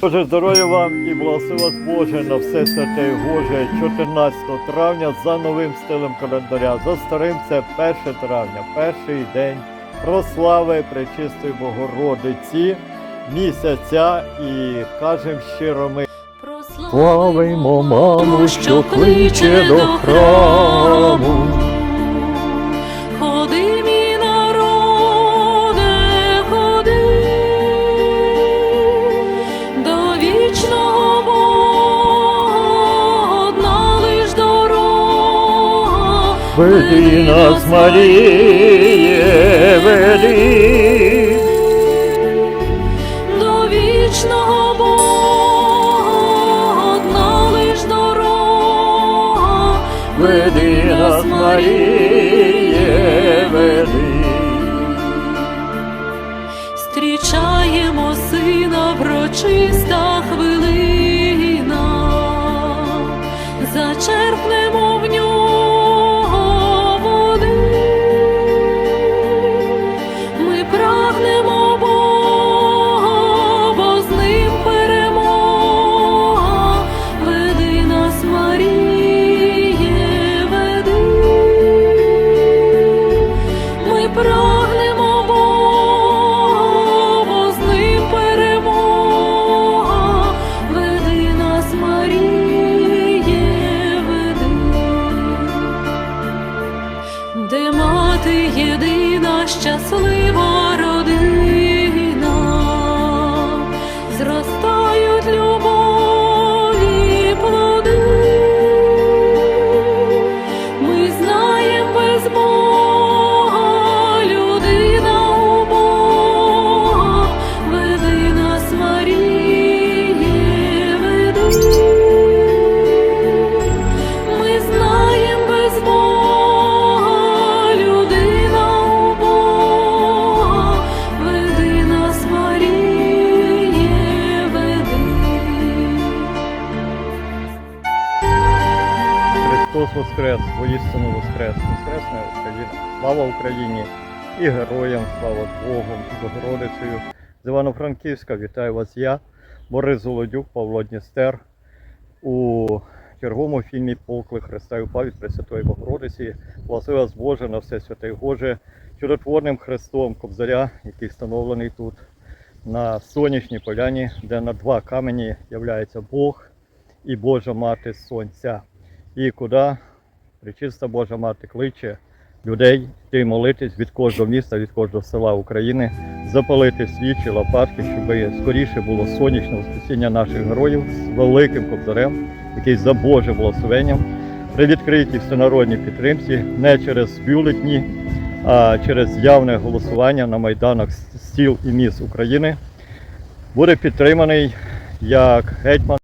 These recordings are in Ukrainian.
Боже, здоров'я вам і благослови вас Боже на все святе і Боже 14 травня за новим стилем календаря. За старим це 1 травня, перший день прослави Пречистої Богородиці місяця і кажемо щиро ми. Славимо маму, що кличе до храму. Веди нас, Маріє, веди. До вічного Бога, одна лиш дорога. Веди нас, Маріє, веди. Зустрічаємо сина врочиста хвилина, Україні і героям, слава Богу, Богородицею. З Івано-Франківська вітаю вас я, Борис Золодюк, Павло Дністер. У черговому фільмі Поклик Христа і упав від Пресвятої Богородиці. Благослови вас Боже на все святе Боже, чудотворним Христом Кобзаря, який встановлений тут на сонячній поляні, де на два камені являється Бог і Божа Мати Сонця. І куди Пречиста Божа Мати кличе людей йти молитись від кожного міста, від кожного села України, запалити свічі, лопатки, щоб скоріше було сонячне воскресіння наших героїв з великим кобзарем, який за Божим благословенням при відкритій всенародній підтримці не через бюлетні, а через явне голосування на майданах стіл і міст України буде підтриманий як гетьман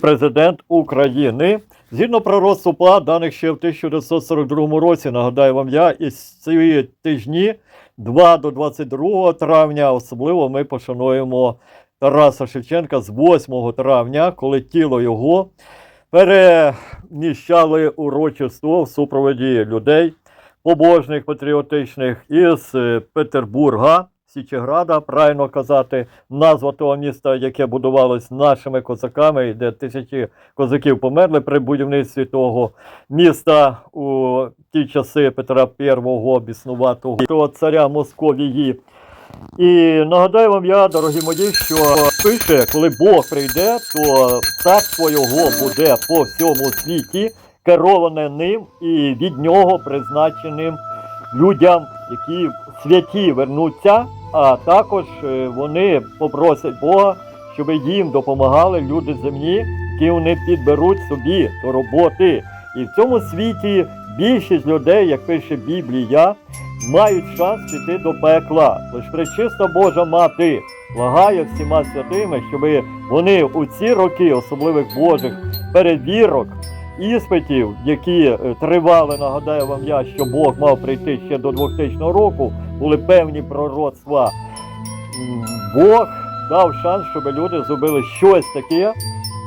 президент України. Згідно пророцтва ПА, даних ще в 1942 році, нагадаю вам я, і ці тижні 2 до 22 травня, особливо ми пошануємо Тараса Шевченка з 8 травня, коли тіло його переміщали урочисто в супроводі людей, побожних, патріотичних із е, Петербурга, Січеграда, правильно казати, назва того міста, яке будувалось нашими козаками, і де тисячі козаків померли при будівництві того міста у ті часи Петра I біснуватого того царя Московії. І нагадаю вам я, дорогі мої, що пише, коли Бог прийде, то царство його буде по всьому світі, кероване ним і від нього призначеним людям, які святі вернуться, а також е, вони попросять Бога, щоб їм допомагали люди земні, які вони підберуть собі до роботи. І в цьому світі більшість людей, як пише Біблія, мають шанс піти до пекла. Лиш пречиста Божа мати благає всіма святими, щоб вони у ці роки особливих Божих перевірок, іспитів, які е, тривали, нагадаю вам я, що Бог мав прийти ще до 2000 року, були певні пророцтва. Бог дав шанс, щоб люди зробили щось таке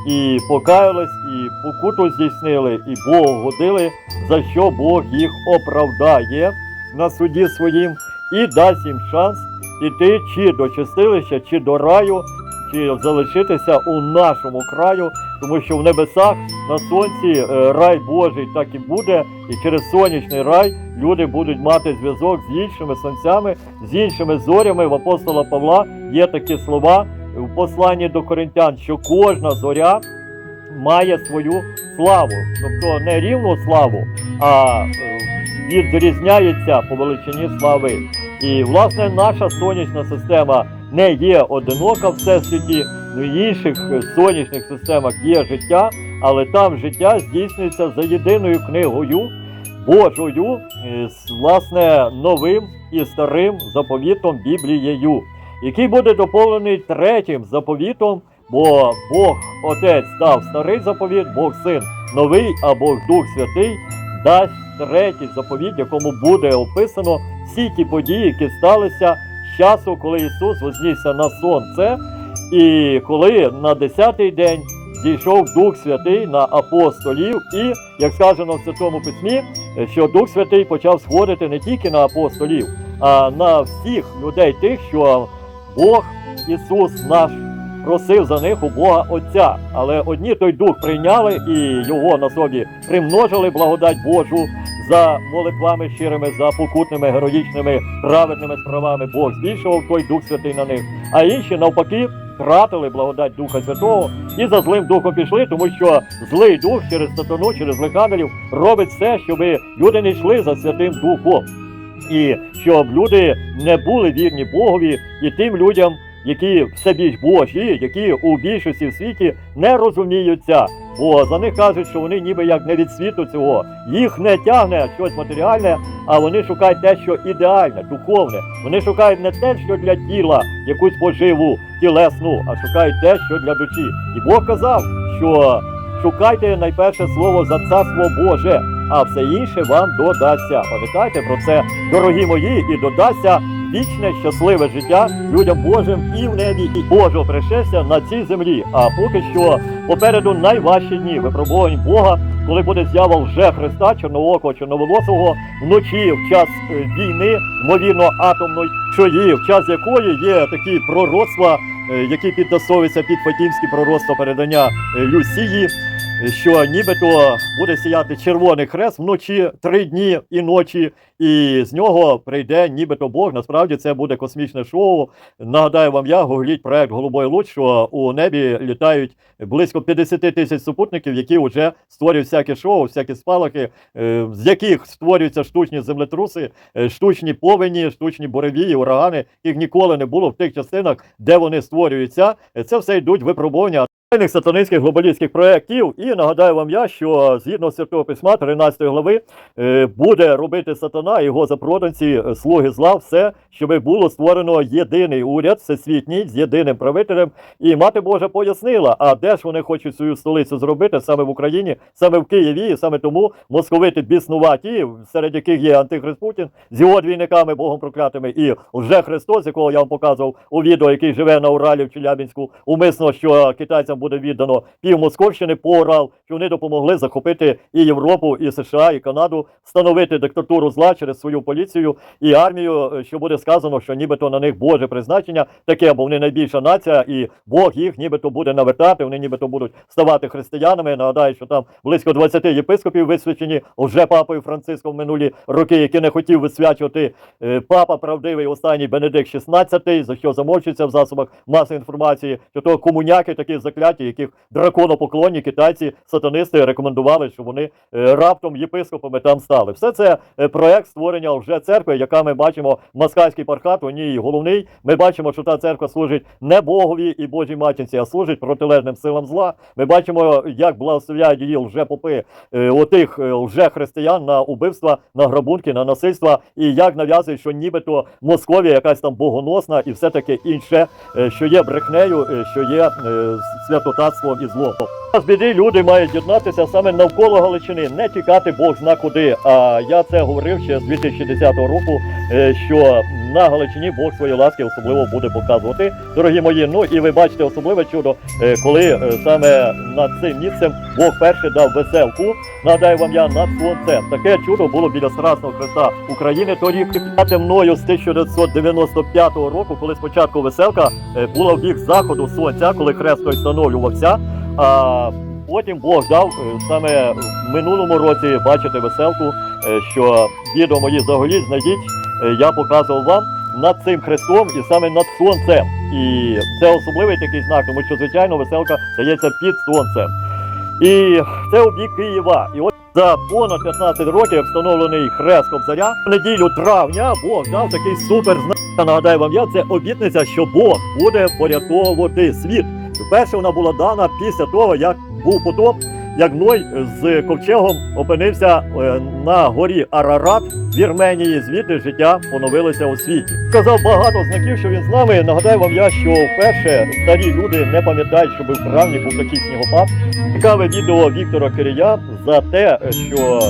і покаялись, і покуту здійснили, і Богу годили, за що Бог їх оправдає на суді своїм і дасть їм шанс іти чи до чистилища, чи до раю, чи залишитися у нашому краю, тому що в небесах на сонці е, рай Божий так і буде, і через сонячний рай люди будуть мати зв'язок з іншими сонцями, з іншими зорями. В апостола Павла є такі слова в посланні до коринтян, що кожна зоря має свою славу, тобто не рівну славу, а е, відрізняється по величині слави. І власне наша сонячна система не є одинока в всесвіті. В інших сонячних системах є життя, але там життя здійснюється за єдиною книгою Божою, е, власне новим і старим заповітом Біблією, який буде доповнений третім заповітом. Бо Бог Отець дав старий заповіт, Бог Син новий, а Бог Дух Святий дасть третій заповіт, якому буде описано всі ті події, які сталися часу, коли Ісус вознісся на сонце, і коли на десятий день зійшов Дух Святий на апостолів, і як сказано в Святому Письмі, що Дух Святий почав сходити не тільки на апостолів, а на всіх людей тих, що Бог Ісус наш просив за них у Бога Отця. Але одні той дух прийняли і його на собі примножили благодать Божу за молитвами щирими, за покутними, героїчними, праведними справами. Бог збільшував той Дух Святий на них. А інші навпаки втратили благодать Духа Святого і за злим духом пішли, тому що злий дух через сатану, через лиханелів робить все, щоб люди не йшли за святим духом. І щоб люди не були вірні Богові і тим людям, які все більш Божі, які у більшості в світі не розуміються, бо за них кажуть, що вони ніби як не від світу цього. Їх не тягне щось матеріальне, а вони шукають те, що ідеальне, духовне. Вони шукають не те, що для тіла, якусь поживу тілесну, а шукають те, що для душі. І Бог казав, що шукайте найперше слово за царство Боже, а все інше вам додасться. Пам'ятайте про це, дорогі мої, і додасться вічне щасливе життя людям Божим і в небі, і Божого пришестя на цій землі. А поки що попереду найважчі дні випробувань Бога, коли буде з'ява вже Христа, чорноокого, чорноволосого, вночі в час е, війни, ймовірно, атомної чої, в час якої є такі пророцтва, е, які підтасовуються під Фатімські пророцтва передання е, Люсії. Що нібито буде сіяти червоний хрест вночі три дні і ночі, і з нього прийде нібито Бог. Насправді це буде космічне шоу. Нагадаю вам, я гугліть проект Голубой Луч, що у небі літають близько 50 тисяч супутників, які вже створюють всякі шоу, всякі спалахи, е, з яких створюються штучні землетруси, е, штучні повені, штучні буревії, урагани, яких ніколи не було в тих частинах, де вони створюються. Це все йдуть випробування. Сатанинських глобалістських проєктів, і нагадаю вам я, що згідно Святого Письма 13 глави е, буде робити сатана його запроданці, е, слуги зла, все, щоб було створено єдиний уряд всесвітній з єдиним правителем. І мати Божа пояснила, а де ж вони хочуть свою столицю зробити саме в Україні, саме в Києві, і саме тому московити біснуваті, серед яких є антихрист Путін з його двійниками, Богом проклятими, і лже Христос, якого я вам показував у відео, який живе на Уралі в Челябінську, умисно, що китайцям буде віддано пів Московщини по що вони допомогли захопити і Європу, і США, і Канаду, встановити диктатуру зла через свою поліцію і армію, е, що буде сказано, що нібито на них Боже призначення таке, бо вони найбільша нація, і Бог їх нібито буде навертати, вони нібито будуть ставати християнами. Нагадаю, що там близько 20 єпископів висвячені вже папою Франциском в минулі роки, які не хотів висвячувати е, папа правдивий останній Бенедикт XVI, за що замовчується в засобах масової інформації, що то комуняки такі закляті, яких драконопоклонні китайці, сатанисти рекомендували, щоб вони е, раптом єпископами там стали. Все це е, проект створення вже церкви, яка ми бачимо москальський пархат, у ній головний. Ми бачимо, що та церква служить не Богові і Божій матінці, а служить протилежним силам зла. Ми бачимо, як благословляють її лжепопи е, отих е, лжехристиян на убивства, на грабунки, на насильства, і як нав'язують, що нібито Московія якась там богоносна і все таке інше, що є брехнею, що є е, святотатством і злом. З біди люди мають єднатися саме навколо Галичини, не тікати Бог зна куди. А я це говорив ще з 2010 року, е, що на Галичині Бог свої ласки особливо буде показувати. Дорогі мої, ну і ви бачите особливе чудо, е, коли е, саме над цим місцем Бог перший дав веселку. Нагадаю вам я над сонцем. Таке чудо було біля Страсного Христа України. Торік п'яте мною з 1995 року, коли спочатку веселка е, була в бік заходу сонця, коли хрест встановлювався. А потім Бог дав саме в минулому році бачите веселку, що відео мої заголіть, знайдіть, я показував вам над цим хрестом і саме над сонцем. І це особливий такий знак, тому що звичайно веселка дається під сонцем. І це у Києва. І от за понад 15 років встановлений хрест Кобзаря. В неділю травня Бог дав такий супер знак. Нагадаю вам я, це обітниця, що Бог буде порятовувати світ. Вперше вона була дана після того, як був потоп, як Ной з ковчегом опинився е, на горі Арарат Вірменії. Звідти життя поновилося у світі. Сказав багато знаків, що він з нами. Нагадаю вам я, що вперше старі люди не пам'ятають, щоб в травні був такий снігопад. Цікаве відео Віктора Кирія за те, що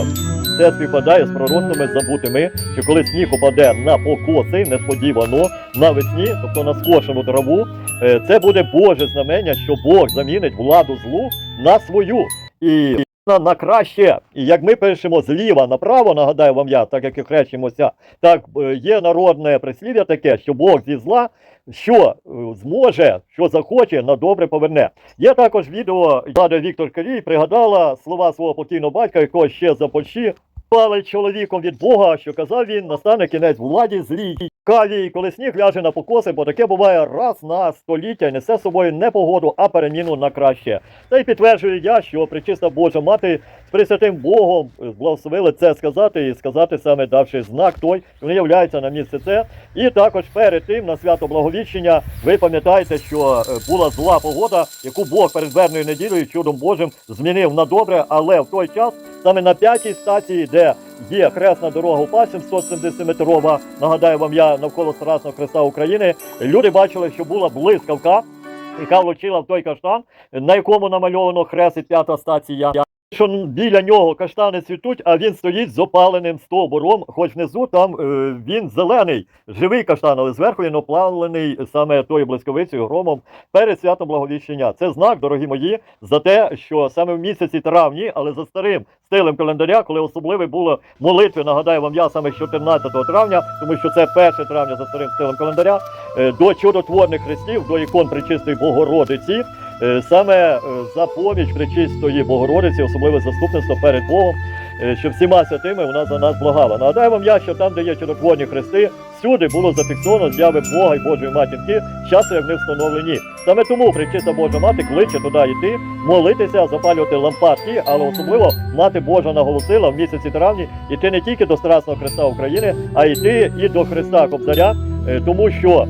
це співпадає з пророцтвами забутими, що коли сніг опаде на покоси несподівано навесні, тобто на скошену траву, е, це буде Боже знамення, що Бог замінить владу злу на свою. І на, краще. І як ми пишемо зліва направо, нагадаю вам я, так як і хрещимося, так е, є народне прислів'я таке, що Бог зі зла, що е, зможе, що захоче, на добре поверне. Є також відео, де Віктор Кирій пригадала слова свого покійного батька, якого ще за Польщі. Пали чоловіком від Бога, що казав він, настане кінець владі злій. Кавій, коли сніг ляже на покоси, бо таке буває раз на століття і несе з собою не погоду, а переміну на краще. Та й підтверджую я, що причиста Божа мати з Пресвятим Богом благословили це сказати і сказати саме давши знак той, вони являються на місце це. І також перед тим на свято Благовіщення ви пам'ятаєте, що е, була зла погода, яку Бог перед верною неділею чудом Божим змінив на добре, але в той час саме на п'ятій стації, де є хресна дорога УПА 770-метрова, нагадаю вам я навколо Страсного Хреста України, люди бачили, що була блискавка, яка влучила в той каштан, на якому намальовано хрест і п'ята стація. Що біля нього каштани цвітуть, а він стоїть з опаленим стовбуром, хоч внизу там е, він зелений, живий каштан, але зверху він оплавлений саме тою блисковицею громом перед святом Благовіщення. Це знак, дорогі мої, за те, що саме в місяці травні, але за старим стилем календаря, коли особливі були молитви, нагадаю вам я саме з 14 травня, тому що це 1 травня за старим стилем календаря, е, до чудотворних хрестів, до ікон Пречистої Богородиці. Е, Саме е, за поміч Пречистої Богородиці, особливе заступництво перед Богом, е, що всіма святими вона за нас благала. Нагадаю вам я, що там, де є чудотворні хрести, всюди було зафіксовано зяви Бога і Божої матінки, часу, як вони встановлені. Саме тому Пречиста Божа мати кличе туди йти, молитися, запалювати лампадки, але особливо мати Божа наголосила в місяці травні йти не тільки до Страсного Христа України, а йти і до Христа Кобзаря, тому що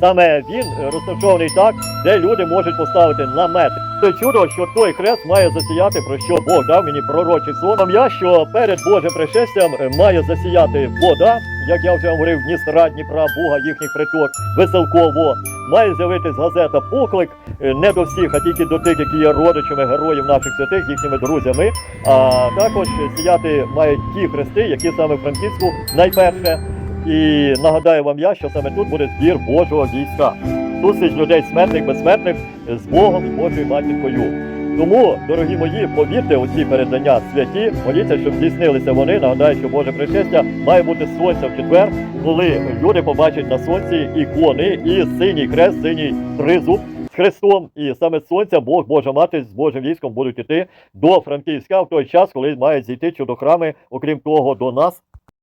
Саме він розташований так, де люди можуть поставити намет. Це чудо, що той хрест має засіяти, про що Бог дав мені пророчий сон. Я що перед Божим пришестям е, має засіяти вода, як я вже говорив, Дністра, Дніпра, Буга, їхній приток, Веселково. Має з'явитись газета Поклик е, не до всіх, а тільки до тих, які є родичами героїв наших святих, їхніми друзями. А також сіяти мають ті хрести, які саме в Франківську найперше. І нагадаю вам я, що саме тут буде збір Божого війська. Зустріч людей смертних, безсмертних з Богом і Божою матінкою. Тому, дорогі мої, повірте у ці передання святі, моліться, щоб здійснилися вони. Нагадаю, що Боже пришестя має бути сонця в четвер, коли люди побачать на сонці ікони і синій хрест, синій тризуб з хрестом. І саме сонця Бог, Божа мати з Божим військом будуть іти до Франківська в той час, коли мають зійти чудохрами, окрім того, до нас.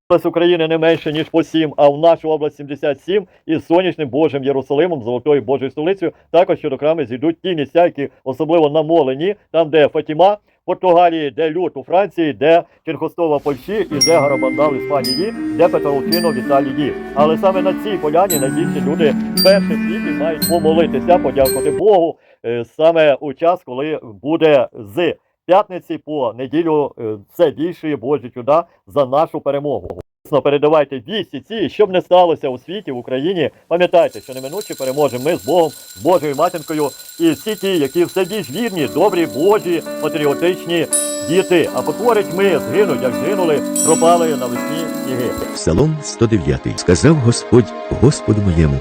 Область України не менше, ніж по 7, а в нашу область 77 із сонячним Божим Єрусалимом, золотою Божою столицею. Також щодо крами зійдуть ті місця, які особливо намолені, там, де Фатіма в Португалії, де Люд у Франції, де Черхостова Польщі і де Гарабандал Іспанії, де Петровчино в Італії. Але саме на цій поляні найбільші люди перші світі мають помолитися, подякувати Богу е, саме у час, коли буде з п'ятниці по неділю е, все більші Божі чуда за нашу перемогу. Передавайте вісті ці, щоб не сталося у світі, в Україні. Пам'ятайте, що неминуче переможемо ми з Богом, з Божою матінкою і всі ті, які все більш вірні, добрі, божі, патріотичні діти. А потворить ми згинуть, як згинули, пропали навесні сніги. Псалом 109. Сказав Господь Господу моєму: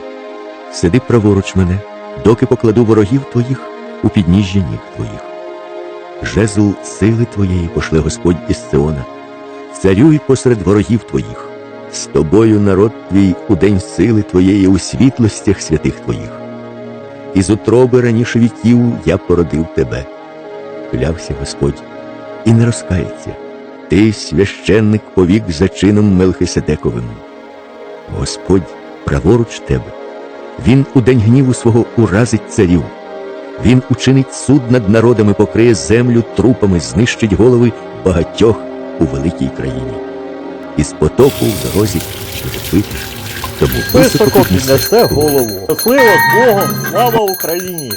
Сиди праворуч мене, доки покладу ворогів твоїх у підніжжя ніг твоїх. Жезл сили твоєї пошле Господь із Сеона, царюй посеред ворогів твоїх. З тобою народ твій у день сили твоєї у світлостях святих твоїх. Із утроби раніше віків я породив тебе. Клявся Господь і не розкається. Ти священник повік за чином Мелхиседековим. Господь праворуч тебе. Він у день гніву свого уразить царів. Він учинить суд над народами, покриє землю трупами, знищить голови багатьох у великій країні. Із потоку в дорозі дуже швидко, тому високо піднесе піднесе голову. Щасливо з Богом, слава Україні!